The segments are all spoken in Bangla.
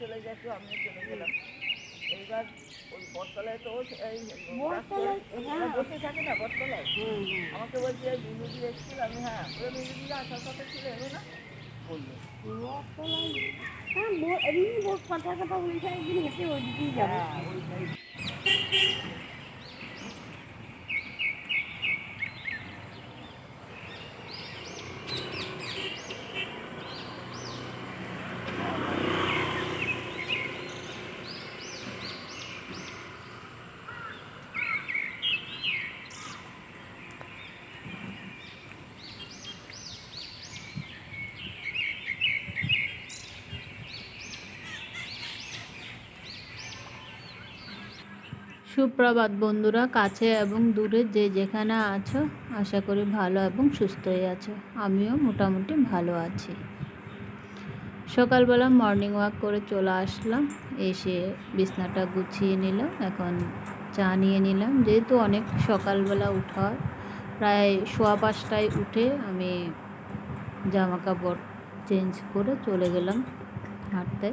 চলে যায় একটু আমিও চলে গেলাম। এইবার ওই বটতলায় তো এই হ্যাঁ। বসে থাকে না বটতলায়? আমাকে বলছি এই এসেছিল? আমি হ্যাঁ। ওই মিনুদি আসার কথা ছিল এলো না। বলল। হ্যাঁ এমনি কথা কথা ওই একদিন হেঁটে ওইদিকেই যাব। সুপ্রভাত বন্ধুরা, কাছে এবং দূরে যে যেখানে আছো, আশা করি ভালো এবং সুস্থই আছো। আমিও মোটামুটি ভালো আছি। সকালবেলা মর্নিং ওয়াক করে চলে আসলাম, এসে বিছনাটা গুছিয়ে নিলাম, এখন চা নিয়ে নিলাম। যেহেতু অনেক সকালবেলা উঠা প্রায় সোয়া পাঁচটায় উঠে আমি জামা কাপড় চেঞ্জ করে চলে গেলাম হাঁটতে।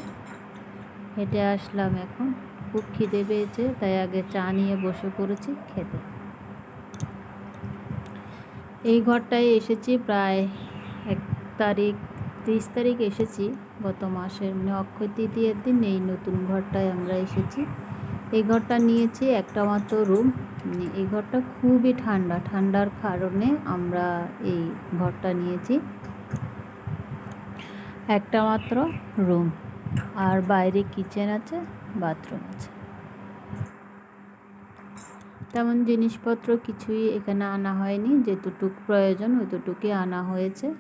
হেঁটে আসলাম এখন। খুব খিদে পেয়েছে, তাই আগে চা নিয়ে বসে পড়েছি খেতে। এই ঘরটায় এসেছি প্রায় এক তারিখ, তিরিশ তারিখ এসেছি। গত মাসের মানে অক্ষয় তৃতীয়ের দিন এই নতুন ঘরটায় আমরা এসেছি। এই ঘরটা নিয়েছি একটা মাত্র রুম। এই ঘরটা খুবই ঠান্ডা, ঠান্ডার কারণে আমরা এই ঘরটা নিয়েছি। একটা মাত্র রুম। আর বাইরে কিচেন আছে। বাথরুম আছে। তেমন জিনিসপত্র কিছুই এখানে আনা হয়নি, যেতটুক প্রয়োজন ওইটুকুই আনা হয়েছে।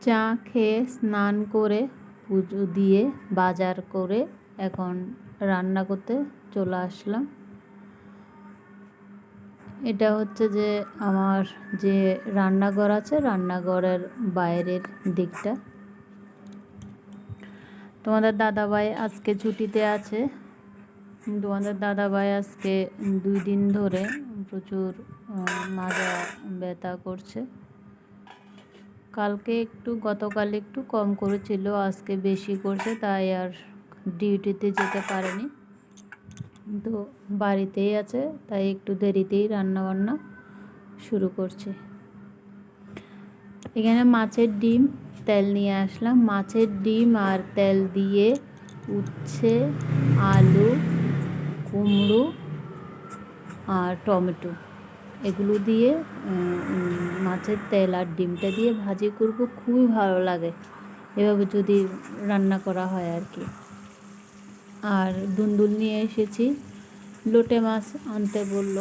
চা খেয়ে স্নান করে, পুজো দিয়ে বাজার করে এখন রান্না করতে চলে আসলাম। এটা হচ্ছে যে আমার যে রান্নাঘর আছে, রান্নাঘরের বাইরের দিকটা। তোমাদের দাদাভাই আজকে ছুটিতে আছে। তোমাদের দাদাভাই আজকে দুই দিন ধরে প্রচুর মাজা ব্যথা করছে। কালকে একটু, গতকাল একটু কম করেছিল, আজকে বেশি করছে, তাই আর ডিউটিতে যেতে পারেনি। তো বাড়িতেই আছে, তাই একটু দেরিতেই রান্না বান্না শুরু করছে। এখানে মাছের ডিম, তেল নিয়ে আসলাম। মাছের ডিম আর তেল দিয়ে উচ্ছে, আলু, কুমড়ো আর টমেটো। এগুলো দিয়ে মাছের তেল আর ডিমটা দিয়ে ভাজি করব। খুবই ভালো লাগে এভাবে যদি রান্না করা হয় আর কি। আর দুন্দুল নিয়ে এসেছি। লোটে মাছ আনতে বলল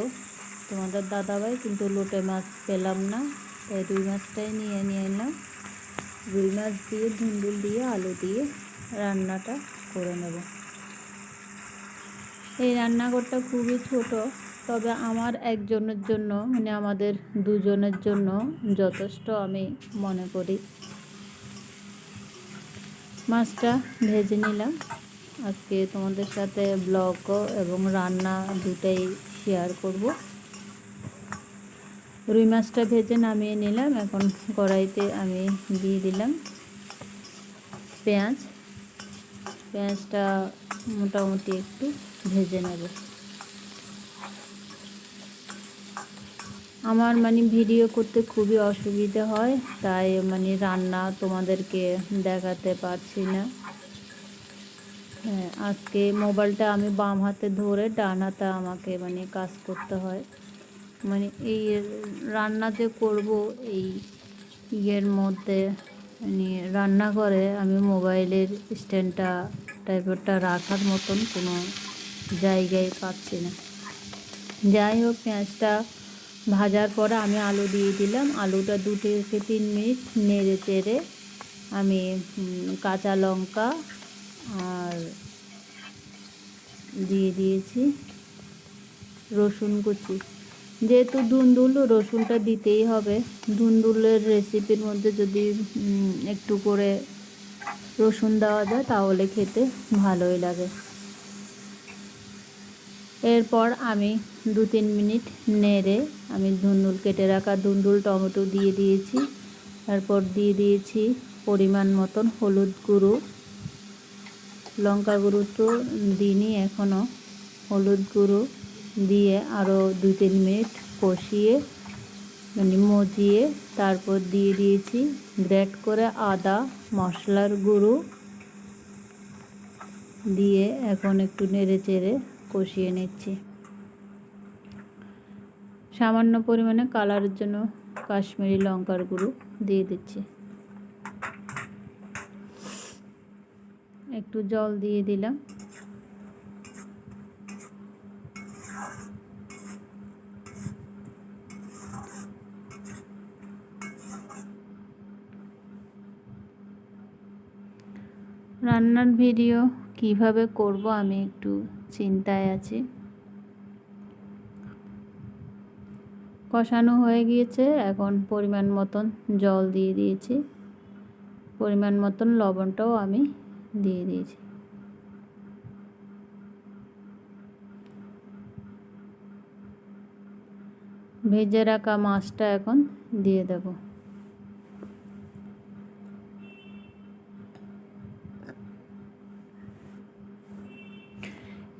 তোমাদের দাদাভাই, কিন্তু লোটে মাছ পেলাম না। তাই রুই মাছটাই নিয়ে নিয়ে এলাম। রুই মাছ দিয়ে, ধুন্দুল দিয়ে, আলু দিয়ে রান্নাটা করে নেব। এই রান্নাঘরটা খুবই ছোট, তবে আমার একজনের জন্য মানে আমাদের দুজনের জন্য যথেষ্ট আমি মনে করি। মাছটা ভেজে নিলাম। আজকে তোমাদের সাথে ব্লগও এবং রান্না দুটাই শেয়ার করব। রুই মাছটা ভেজে নামিয়ে নিলাম। এখন কড়াইতে আমি দিয়ে দিলাম পেঁয়াজ। পেঁয়াজটা মোটামুটি একটু ভেজে নেব। আমার মানে ভিডিও করতে খুবই অসুবিধা হয়, তাই মানে রান্না তোমাদেরকে দেখাতে পারছি না। হ্যাঁ আজকে মোবাইলটা আমি বাম হাতে ধরে ডান হাতে আমাকে মানে কাজ করতে হয়। মানে এই রান্না যে করব, এই ইয়ের মধ্যে মানে রান্না করে আমি মোবাইলের স্ট্যান্ডটা টাইপেরটা রাখার মতন কোনো জায়গায় পাচ্ছি না। যাই হোক, পেঁয়াজটা ভাজার পরে আমি আলু দিয়ে দিলাম। আলুটা দু থেকে তিন মিনিট নেড়ে চেড়ে আমি কাঁচা লঙ্কা আর দিয়ে দিয়েছি রসুন কুচি। যেহেতু ধুন্দুল রসুনটা দিতেই হবে। ধুন্দুলের রেসিপির মধ্যে যদি একটু করে রসুন দেওয়া যায়, তাহলে খেতে ভালোই লাগে। এরপর আমি দু তিন মিনিট নেড়ে আমি ধুন্দুল কেটে রাখা ধুন্দুল টমেটো দিয়ে দিয়েছি। তারপর দিয়ে দিয়েছি পরিমাণ মতন হলুদ গুঁড়ো। লঙ্কা গুঁড়ো তো দিনই এখনও হলুদ গুঁড়ো। দিয়ে আরও দুই তিন মিনিট কষিয়ে মানে মজিয়ে তারপর দিয়ে দিয়েছি গ্রেট করে আদা মশলার গুঁড়ো। দিয়ে এখন একটু নেড়ে চেড়ে কষিয়ে নিচ্ছি। সামান্য পরিমাণে কালারের জন্য কাশ্মীরি লঙ্কার গুঁড়ো দিয়ে দিচ্ছি। একটু জল দিয়ে দিলাম। রান্নার ভিডিও কীভাবে করব আমি একটু চিন্তায় আছি। কষানো হয়ে গিয়েছে, এখন পরিমাণ মতন জল দিয়ে দিয়েছি। পরিমাণ মতন লবণটাও আমি দিয়ে দিয়েছি। ভেজে রাখা মাছটা এখন দিয়ে দেব।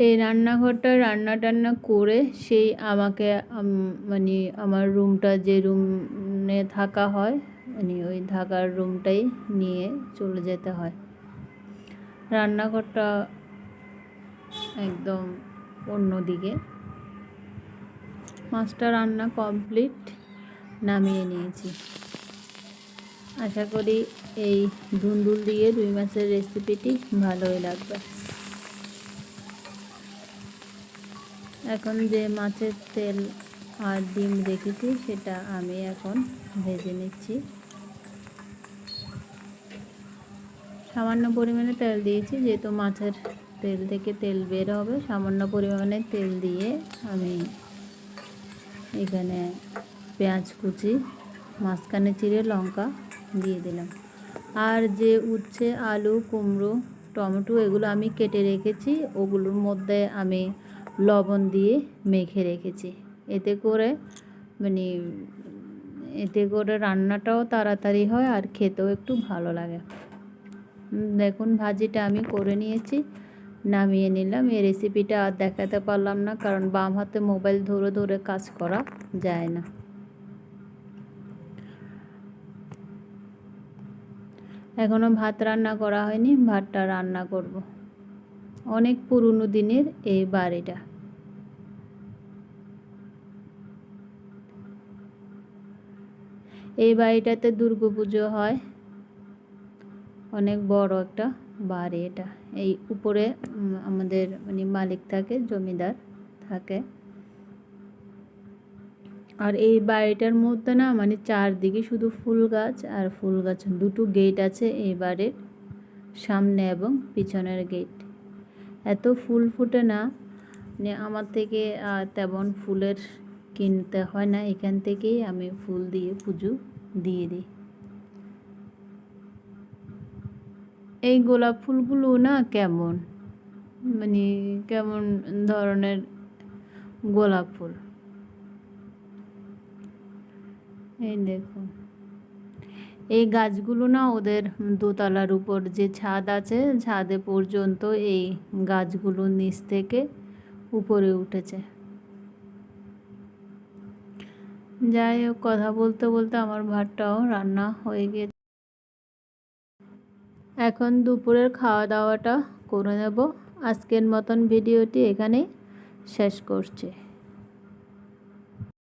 এই রান্নাঘরটা রান্না টান্না করে সেই আমাকে মানে আমার রুমটা যে রুমে থাকা হয় মানে ওই থাকার রুমটাই নিয়ে চলে যেতে হয়। রান্নাঘরটা একদম অন্যদিকে। মাছটা রান্না কমপ্লিট, নামিয়ে নিয়েছি। আশা করি এই ধুন্দুল দিয়ে রুই মাছের রেসিপিটি ভালোই লাগবে। এখন যে মাছের তেল আর ডিম রেখেছি, সেটা আমি এখন ভেজে নিচ্ছি। সামান্য পরিমাণে তেল দিয়েছি, যেহেতু মাছের তেল থেকে তেল বের হবে, সামান্য পরিমাণে তেল দিয়ে আমি এখানে পেঁয়াজ কুচি, মাঝখানে চিড়ে লঙ্কা দিয়ে দিলাম। আর যে উচ্ছে, আলু, কুমড়ো, টমেটো, এগুলো আমি কেটে রেখেছি, ওগুলোর মধ্যে আমি লবণ দিয়ে মেখে রেখেছি। এতে করে মানে এতে করে রান্নাটাও তাড়াতাড়ি হয় আর খেতেও একটু ভালো লাগে। দেখুন, ভাজিটা আমি করে নিয়েছি, নামিয়ে নিলাম। এই রেসিপিটা আর দেখাতে পারলাম না, কারণ বাম হাতে মোবাইল ধরে ধরে কাজ করা যায় না। এখনও ভাত রান্না করা হয়নি, ভাতটা রান্না করব। অনেক পুরনো দিনের এই বাড়িটা। এই বাড়িটাতে দুর্গাপুজো হয়। অনেক বড় একটা বাড়ি এটা। এই উপরে আমাদের মানে মালিক থাকে, জমিদার থাকে। আর এই বাড়িটার মধ্যে না মানে চারদিকে শুধু ফুল গাছ আর ফুল গাছ, দুটো গেট আছে এই বাড়ির সামনে এবং পিছনের গেট। এত ফুল ফুটে না মানে আমার থেকে তেমন ফুলের কিনতে হয় না, এখান থেকেই আমি ফুল দিয়ে পুজো দিয়ে দিই। এই গোলাপ ফুলগুলো না কেমন? মানে কেমন ধরনের গোলাপ ফুল? এই দেখুন। এই গাছগুলো না ওদের দোতলার উপর যে ছাদ আছে, ছাদে পর্যন্ত এই গাছগুলো নিচ থেকে উপরে উঠেছে। যাই হোক কথা বলতে বলতে আমার ভাতটাও রান্না হয়ে গিয়েছে এখন দুপুরের খাওয়া দাওয়াটা করে নেব। আজকের মতন ভিডিওটি এখানেই শেষ করছি।